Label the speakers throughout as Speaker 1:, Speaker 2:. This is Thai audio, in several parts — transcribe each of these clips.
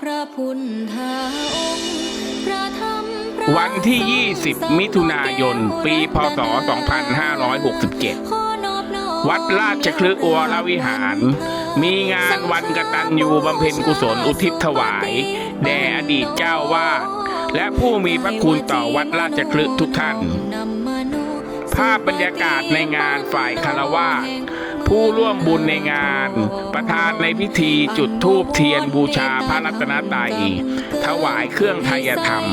Speaker 1: พระพุทธองค์พระธรรมพระ
Speaker 2: วันที่ 20 มิถุนายน ปีพศ 2567
Speaker 1: ขอนอบน้อม
Speaker 2: วัดราชคลึกวรวิหาร มีงานวันกตัญญูบำเพ็ญกุศลอุทิศถวาย แด่อดีตเจ้าวาดและผู้มีพระคุณต่อวัดราชคลึกทุกท่าน
Speaker 1: นำมโน
Speaker 2: ภาพบรรยากาศในงานฝ่ายคารวาส ผู้ร่วมบุญในงาน ประธานในพิธีจุดธูปเทียนบูชาพระรัตนตรัยถวายเครื่องไทยธรรม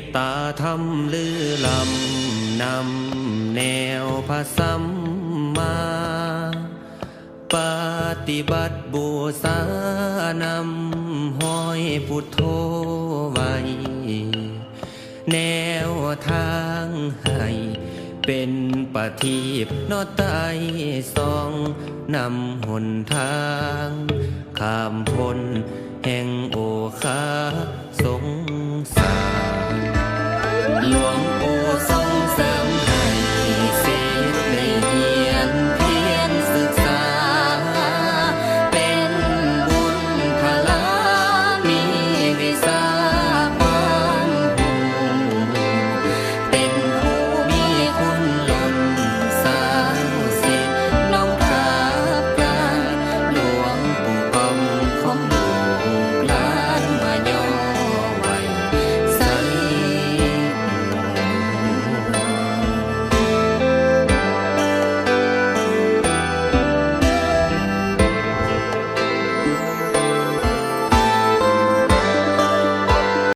Speaker 1: ต
Speaker 3: ตาธรรมลือลำนำแนวพระสัมมา ปฏิบัติบูสานำห้อยพุทโธไว้ แนวทางให้เป็นปฏิบนอตไตสองนำหนทางข้ามพ้นแห่งโอคาสง